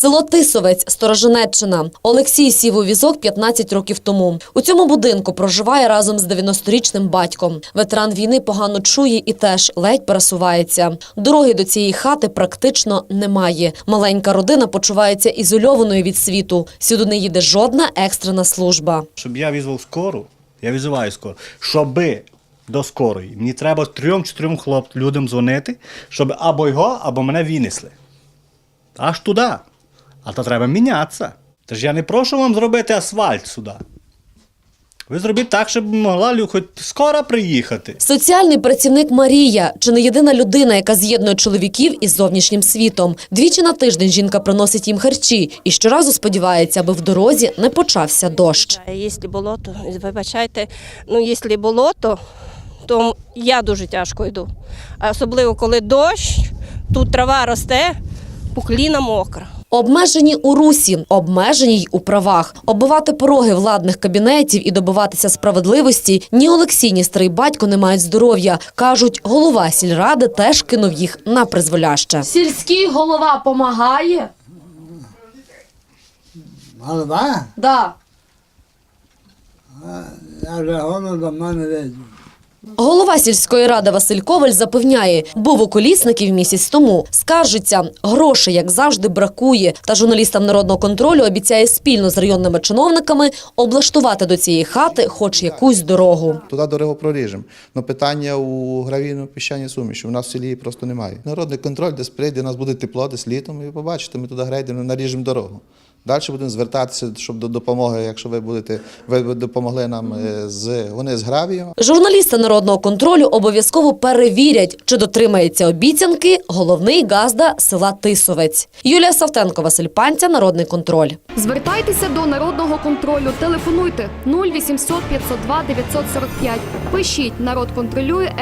Село Тисовець, Сторожинеччина. Олексій сів у візок 15 років тому. У цьому будинку проживає разом з 90-річним батьком. Ветеран війни погано чує і теж ледь пересувається. Дороги до цієї хати практично немає. Маленька родина почувається ізольованою від світу. Сюди не їде жодна екстрена служба. Щоб я визвав скору, я визиваю скору, щоби до скорої. Мені треба трьом-чотирьом хлоп людям дзвонити, щоб або його, або мене винесли. Аж туди. А то треба мінятися. Тож я не прошу вам зробити асфальт сюди. Ви зробіть так, щоб могла хоч скоро приїхати. Соціальний працівник Марія чи не єдина людина, яка з'єднує чоловіків із зовнішнім світом. Двічі на тиждень жінка приносить їм харчі і щоразу сподівається, аби в дорозі не почався дощ. Якщо болото, вибачайте, ну якщо болото, то я дуже тяжко йду. А особливо коли дощ, тут трава росте, пукліна мокра. Обмежені у русі, обмежені й у правах. Оббивати пороги владних кабінетів і добиватися справедливості ні Олексій, ні старий батько не мають здоров'я. Кажуть, голова сільради теж кинув їх на призволяще. Сільський голова помагає? Голова? Да. Я вже голоду мене видів. Голова сільської ради Василь Коваль запевняє, був у колісників місяць тому. Скаржиться, грошей, як завжди, бракує. Та журналістам народного контролю обіцяє спільно з районними чиновниками облаштувати до цієї хати хоч якусь дорогу. Туди дорогу проріжемо. Но питання у гравійно піщаній суміші. У нас в селі просто немає. Народний контроль десь прийде, у нас буде тепло, десь літом, і побачите, ми туди грейдемо, наріжемо дорогу. Далі будемо звертатися, щоб до допомоги, якщо ви будете, ви допомогли нам е, з вони з гравієм. Журналісти народного контролю обов'язково перевірять, чи дотримається обіцянки головний газда села Тисовець. Юлія Савтенко, Василь Панця, Народний контроль. Звертайтеся до народного контролю. Телефонуйте 0800 502 945. Пишіть народ контролює.